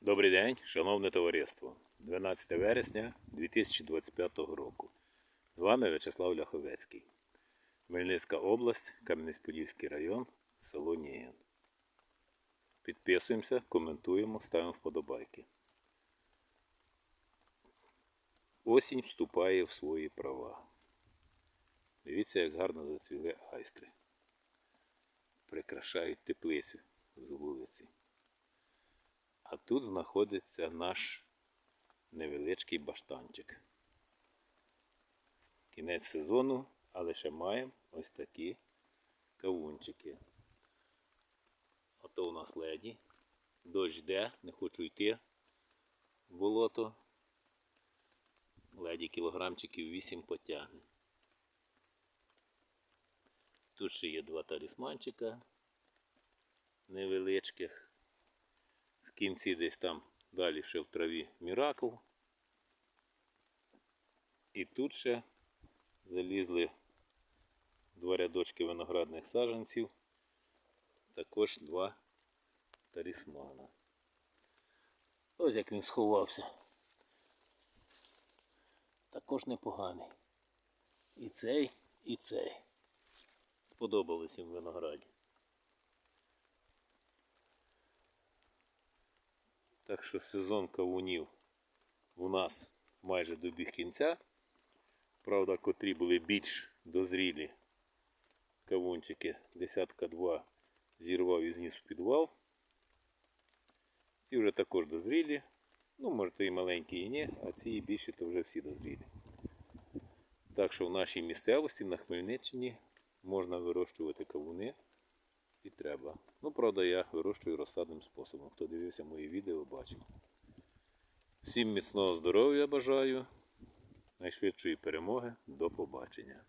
Добрий день, шановне товариство. 12 вересня 2025 року. З вами В'ячеслав Ляховецький. Хмельницька область, Кам'янець-Подільський район, село Нігін. Підписуємося, коментуємо, ставимо вподобайки. Осінь вступає в свої права. Дивіться, як гарно зацвіли айстри. Прикрашають теплицю з вулиці. А тут знаходиться наш невеличкий баштанчик. Кінець сезону, але ще маємо ось такі кавунчики. Ото у нас леді. Дощ йде, не хочу йти в болото. Леді кілограмчиків 8 потягне. Тут ще є два талісманчика невеличких. Кінці десь там далі ще в траві Міракл. І тут ще залізли два рядочки виноградних саджанців, також два талісмана. Ось як він сховався. Також непоганий. І цей, і цей. Сподобались їм винограді. Так що сезон кавунів у нас майже добіг кінця. Правда, котрі були більш дозрілі кавунчики, десятка два зірвав і зніс в підвал. Ці вже також дозрілі. Ну, може то і маленькі і ні, а ці і більші то вже всі дозрілі. Так що в нашій місцевості на Хмельниччині можна вирощувати кавуни треба. Ну, правда, я вирощую розсадним способом. Хто дивився мої відео, бачив. Всім міцного здоров'я бажаю, найшвидшої перемоги. До побачення.